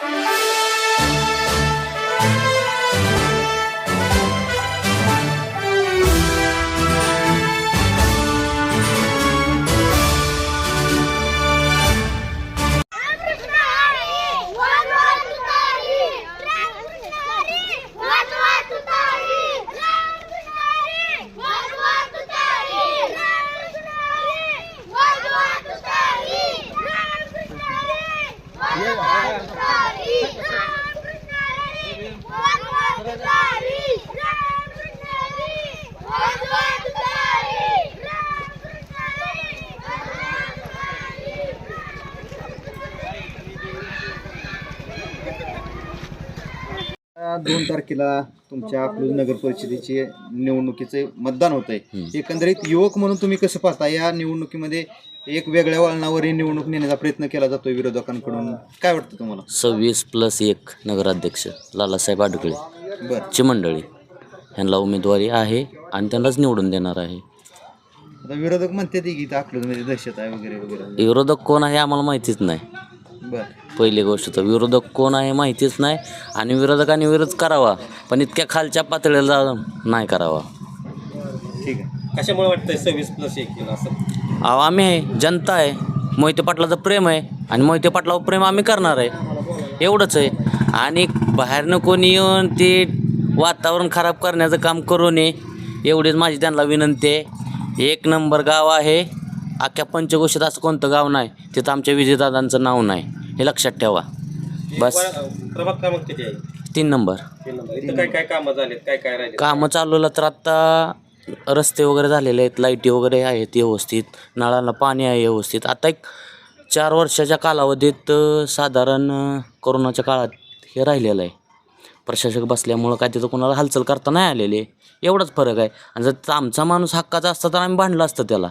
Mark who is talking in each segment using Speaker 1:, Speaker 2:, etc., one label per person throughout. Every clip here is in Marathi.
Speaker 1: Yeah. दोन तारखेला तुमच्या अकलूज नगर परिषदेचे निवडणुकीचे मतदान होत आहे एकंदरीत युवक म्हणून तुम्ही कसं पाहता या निवडणुकीमध्ये एक वेगळ्या वळणावर ही निवडणूक नेण्याचा प्रयत्न केला जातोय विरोधकांकडून. काय वाटतं तुम्हाला?
Speaker 2: सव्वीस प्लस एक नगराध्यक्ष लालासाहेब आडगळे
Speaker 1: बरं.
Speaker 2: ची मंडळी. ह्यांना उमेदवारी आहे आणि त्यांनाच निवडून देणार आहे.
Speaker 1: आता विरोधक म्हणते की इथं अकलूजमध्ये दहशत आहे वगैरे वगैरे.
Speaker 2: विरोधक कोण आहे आम्हाला माहितीच नाही. पहिली गोष्ट तर विरोधक कोण आहे माहितीच नाही. आणि विरोधकांनी विरोध करावा. पण इतक्या खालच्या पातळीला नाही करावा.
Speaker 1: ठीक आहे.
Speaker 3: कशामुळे वाटतंय सव्वीस प्लस एक असं?
Speaker 2: अहो आम्ही आहे. जनता आहे. मोहिते पाटलाचं प्रेम आहे. आणि मोहिते पाटलावर प्रेम आम्ही करणार आहे. एवढंच आहे. आणि बाहेरनं कोणी येऊन ते वातावरण खराब करण्याचं काम करू नये. एवढीच माझी त्यांना विनंती आहे. एक नंबर गाव आहे. अख्ख्या पंचगोष्ठीत असं कोणतं गाव नाही. तिथं आमच्या विजयदादांचं नाव नाही. हे लक्षात ठेवा. बस.
Speaker 3: प्रभाग क्रमांक किती आहे?
Speaker 2: तीन नंबर.
Speaker 3: तीन नंबर. इथं काय काय कामं झालेत? काय काय राहिले
Speaker 2: कामं चालवलं तर आत्ता रस्ते वगैरे झालेले आहेत लाईटी वगैरे आहेत व्यवस्थित नळाला पाणी आहे व्यवस्थित. आता एक चार वर्षाच्या कालावधीत अ, साधारण अ, कोरोनाच्या काळात हे राहिलेलं आहे. प्रशासक बसल्यामुळं काय तिथं कोणाला हालचाल करता नाही आलेले. एवढाच फरक आहे. आणि जर आमचा माणूस हक्काचा असता तर आम्ही भांडलं असतं त्याला.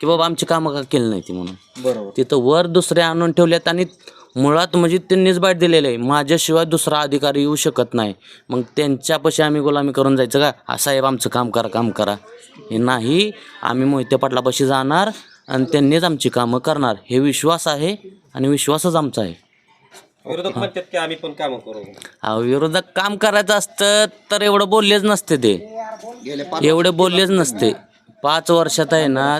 Speaker 2: की बाबा आमची कामं का केली नाही ती म्हणून.
Speaker 1: बरोबर.
Speaker 2: तिथं वर दुसरे आणून ठेवलेत आणि मुळात म्हणजे त्यांनीच बाईट दिलेलं आहे. माझ्याशिवाय दुसरा अधिकारी येऊ शकत नाही. मग त्यांच्यापाशी आम्ही गुलामी करून जायचं का? हा साहेब आमचं काम करा काम करा. हे नाही आम्ही मोहिते पाटलापाशी जाणार आणि त्यांनीच आमची कामं करणार. हे विश्वास आहे आणि विश्वासच आमचा आहे.
Speaker 3: विरोधक म्हणतात की आम्ही पण कामं करू.
Speaker 2: अहो, विरोधक काम करायचं असतं तर एवढं बोललेच नसते ते. एवढे बोललेच नसते. पाच वर्षात आहे ना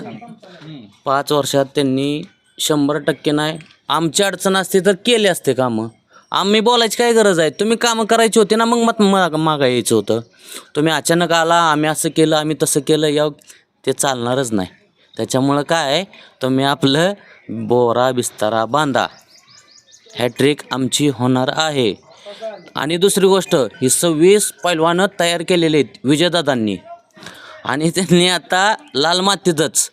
Speaker 2: पाच वर्षात त्यांनी शंभर टक्के नाही आमची अडचण असते तर केले असते कामं. आम्ही बोलायची काय गरज आहे? तुम्ही कामं करायची होती ना मग मत माग मागा यायचं होतं. तुम्ही अचानक आला आम्ही असं केलं आम्ही तसं केलं या ते चालणारच नाही. त्याच्यामुळं काय? तुम्ही आपलं बोरा बिस्तारा बांधा. हॅट्रिक आमची होणार आहे. आणि दुसरी गोष्ट ही सव्वीस पैलवानं तयार केलेले आहेत विजयदादांनी. आणि त्यांनी आता लाल मातीतच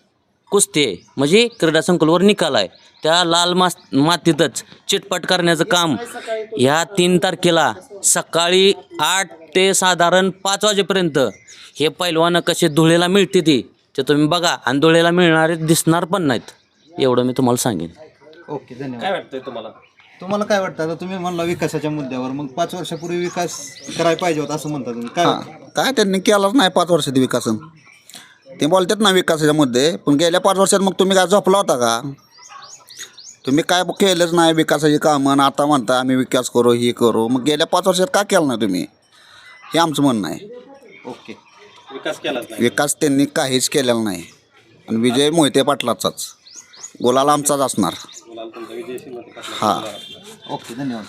Speaker 2: कुस्ती आहे. म्हणजे क्रीडा संकुलवर निकाल आहे. त्या लाल मास मातीतच चिटपट करण्याचं काम ह्या तीन तारखेला सकाळी आठ ते साधारण पाच वाजेपर्यंत हे पैलवानं कसे धुळेला मिळते ती ते तुम्ही बघा. आणि धुळेला मिळणारे दिसणार पण नाहीत. एवढं मी तुम्हाला सांगेन.
Speaker 1: ओके धन्यवाद.
Speaker 3: काय वाटतंय तुम्हाला?
Speaker 1: तुम्हाला काय वाटतं? आता तुम्ही म्हणला विकासाच्या मुद्द्यावर. मग पाच वर्षापूर्वी विकास करायला पाहिजे होता असं म्हणता तुम्ही. काय वाटतं?
Speaker 4: काय त्यांनी केलंच नाही पाच वर्षात विकासन. ते बोलतात ना विकासाच्या मुद्दे. पण गेल्या पाच वर्षात मग तुम्ही काय झोपला होता का? तुम्ही काय केलंच नाही विकासाची कामं आणि आता म्हणता आम्ही विकास करू ही करू. मग गेल्या पाच वर्षात का केलं नाही तुम्ही? हे आमचं म्हणणं आहे.
Speaker 1: ओके.
Speaker 3: विकास नाही.
Speaker 4: विकास त्यांनी काहीच केलेला नाही. आणि विजय मोहिते पाटलाचाच. गोलाला आमचाच असणार. हां.
Speaker 1: ओके धन्यवाद.